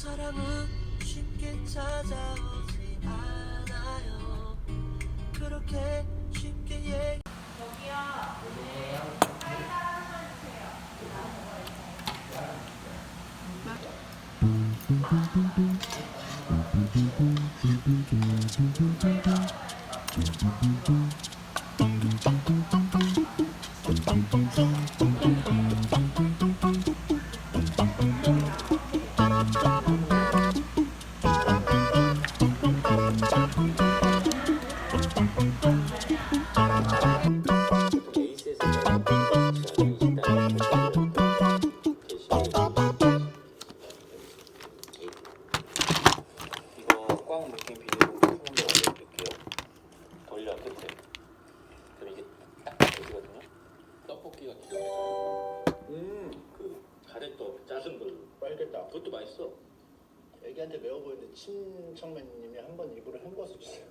사랑은 쉽게 찾아오지 않아요 그렇게 쉽게 얘기 꽉 묶인 비닐로 한번 올려드릴게요. 음, 그 가래떡 짜는 걸로. 맛있겠다. 그것도 맛있어. 애기한테 매워 보이는데 친청맨님이 한 번 입으로 헹궈서 주세요.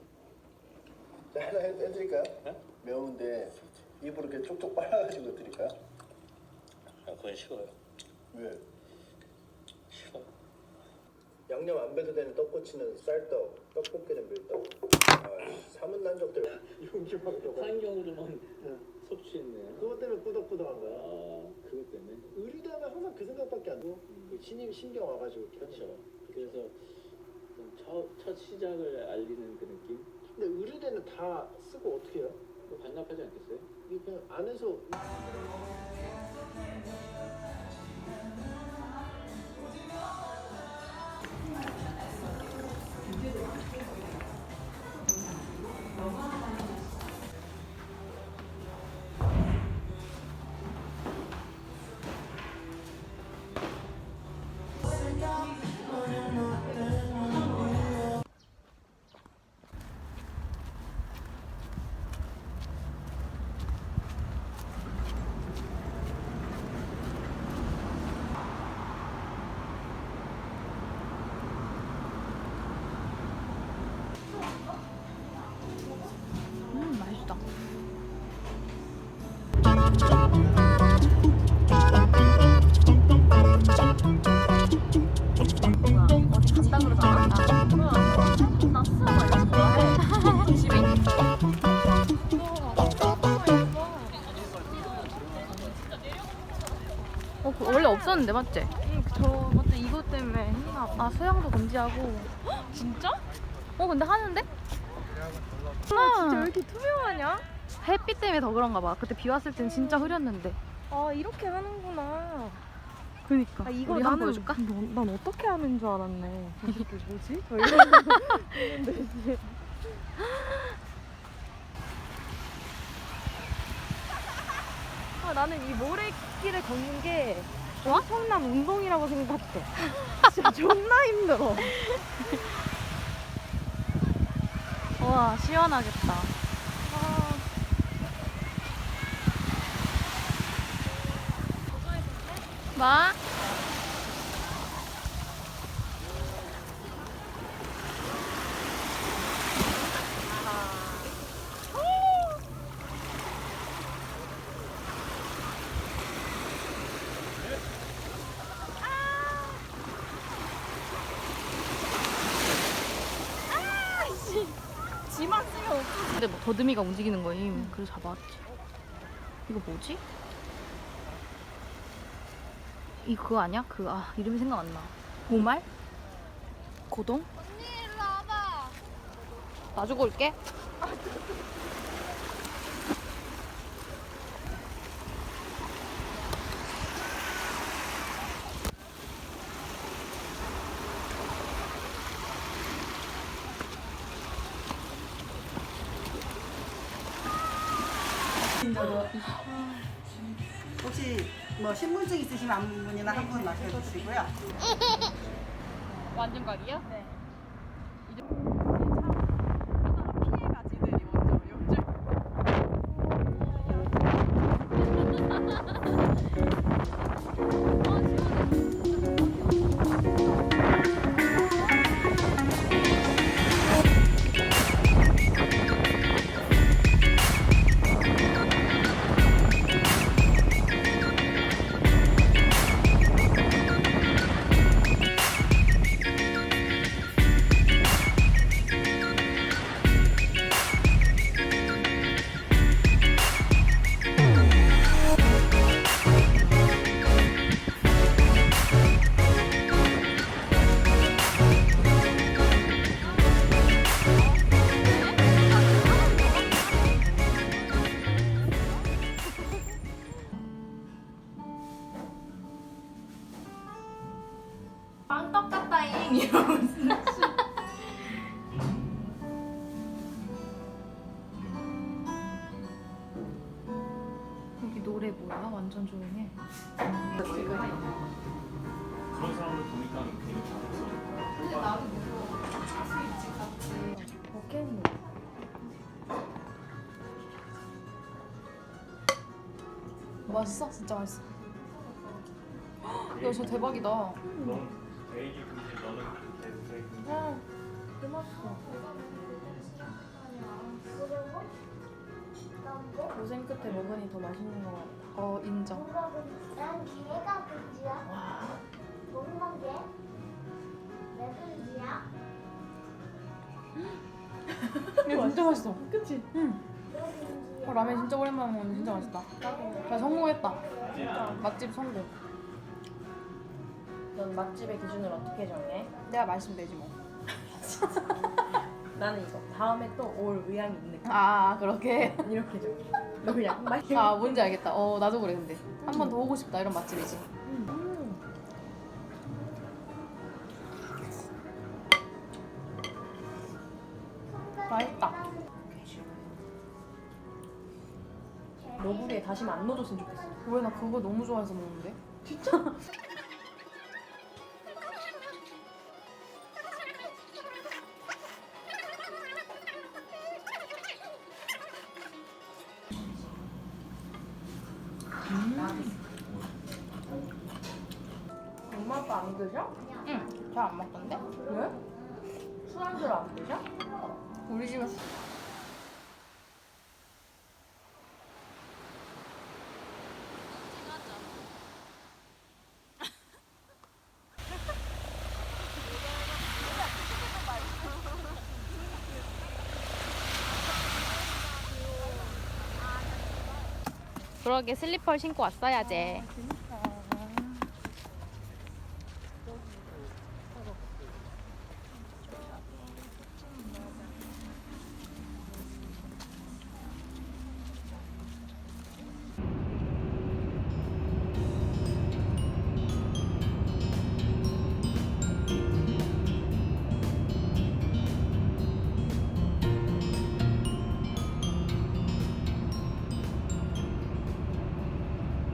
자, 하나 해- 해드릴까요? 네? 매운데 입으로 이렇게 쪽쪽 빨아가지고 드릴까요? 아, 그건 싫어요. 왜? 싫어. 양념 안 배도 되는 떡꼬치는 쌀떡, 떡볶이는 밀떡. 아, 사문 난 적들 용기만 줘. 한 경우로만 섭취했네. 그것 때문에 꾸덕꾸덕한 거야. 아, 그것 때문에. 의리다면 항상 그 생각밖에 안 나. 그 신임 신경 와가지고 이렇게 하는 그렇죠. 그래서 좀 첫, 첫 시작을 알리는 그 느낌? 근데 의리대는 다 쓰고 어떻게 해요? 반납하지 않겠어요? 이게 그냥 안에서 어, 그 원래 없었는데 맞지? 응, 저 맞지 이것 때문에 했나 봐. 아 수영도 금지하고. 진짜? 어 근데 하는데? 아 진짜 왜 이렇게 투명하냐? 햇빛 때문에 더 그런가 봐. 그때 비 왔을 땐 진짜 흐렸는데. 아 이렇게 하는구나. 그니까. 아 이거 우리 나는 한번 보여줄까? 난, 난 어떻게 하는 줄 알았네. 이게 뭐지? 막 이러고 있는데 이제 아 나는 이 모래길을 걷는 게 엄청난 운동이라고 생각해. 진짜 존나 힘들어. 와 시원하겠다. 뭐? 지만 쓰면 어떡해. 근데 뭐 더듬이가 움직이는 거임. 그래서 잡아왔지. 이거 뭐지? 이 그거 아니야? 그 아 이름이 생각 안 나. 고말? 고동? 언니 일로 와봐. 놔주고 올게. 혹시 뭐 신분증 있으시면 아무 분이나 한 분 마셔주시고요. 완전 각이요? 네. 같다잉 이러면서 여기 노래 뭐야? 완전 조용해 그런 사람을 보니까 되게 잘했어. 버켓모 맛있어? 진짜 맛있어 야, 저 대박이다. 넌 애기 금지, 너는 개새 금지. 아, 맛있어. 고생 끝에 먹으니 더 맛있는 것 같아. 어, 인정. 난 기회가 금지야. 먹는 게? 왜 금지야? 이거 진짜 맛있어. 그치? 응. 왜 금지야? 어, 라면 진짜 오랜만에 먹는데 진짜 맛있다. 나 성공했다. 맛집 성공. 넌 맛집의 기준을 어떻게 정해? 내가 말씀 되지 뭐. 나는 이거 다음에 또 올 의향이 있는 아, 그렇게? 이렇게 정해. 너 그냥 말. 아, 뭔지 알겠다. 어, 나도 그래, 근데. 한 번 더 오고 싶다, 이런 맛집이지. 맛있다. 너구리에 다시마 안 넣어줬으면 좋겠어. 왜 나 그거 너무 좋아해서 먹는데? 엄마 드셔? 응, 잘 안 먹던데? 왜? 술안주를 안 드셔? 우리 집은 술- 그러게 슬리퍼를 신고 왔어야지.